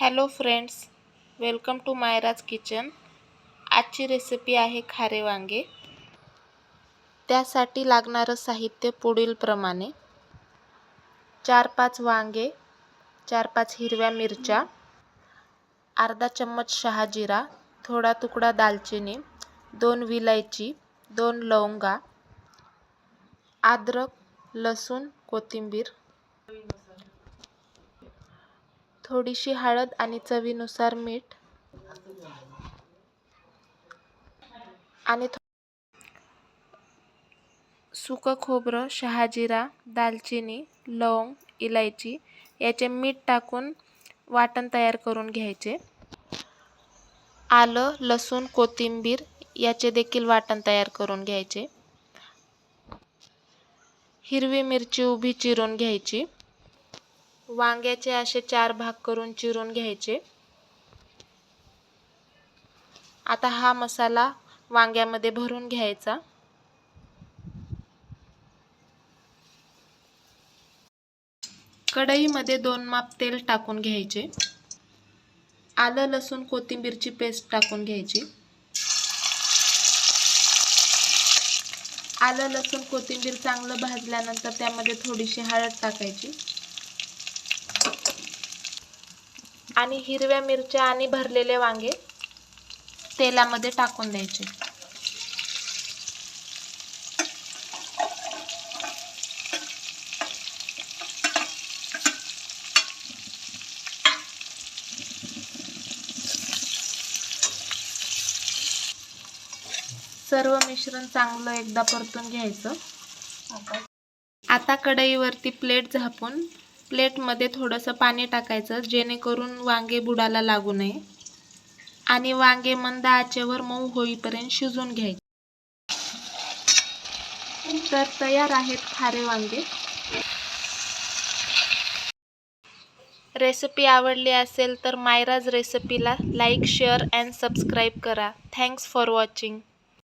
Hello friends welcome to Mayraj kitchen. आजची recipe आहे खारे वांगे. त्यासाठी लागणारं साहित्य पुढीलप्रमाणे. चार पाच वांगे चार पाच हिरव्या मिरच्या अर्धा चम्मच शहाजिरा थोडा तुकडा दालचिनी दोन विलायची दोन लवंगा अद्रक लसूण कोथिंबीर थोडीशी हळद आणि चवीनुसार मीठ. आणि सुकं खोबरं शहाजिरा दालचिनी लवंग इलायची याचे मीठ टाकून वाटण तयार करून घ्यायचे. आलं लसूण कोथिंबीर याचे देखील वाटण तयार करून घ्यायचे. हिरवी मिरची उभी चिरून घ्यायची. वांग्याचे असे चार भाग करून चिरून घ्यायचे. आता हा मसाला वांग्यामध्ये भरून घ्यायचा. कढईमध्ये दोन माप तेल टाकून घ्यायचे. आलं लसूण कोथिंबीरची पेस्ट टाकून घ्यायची. आलं लसूण कोथिंबीर चांगलं भाजल्यानंतर त्यामध्ये थोडीशी हळद टाकायची. आणि हिरव्या मिरच्या आणि भरलेले वांगे तेलामध्ये टाकून द्यायचे. सर्व मिश्रण चांगलं एकदा परतून घ्यायचं. आता कढईवरती प्लेट झापून प्लेटमध्ये थोडंसं पाणी टाकायचं जेणेकरून वांगे बुडाला लागू नये. आणि वांगे मंद आचेवर मऊ होईपर्यंत शिजून घ्यायचे. तर तयार आहेत खारे वांगे. रेसिपी आवडली असेल तर मायराज रेसिपीला लाईक शेअर अँड सबस्क्राईब करा. Thanks for watching.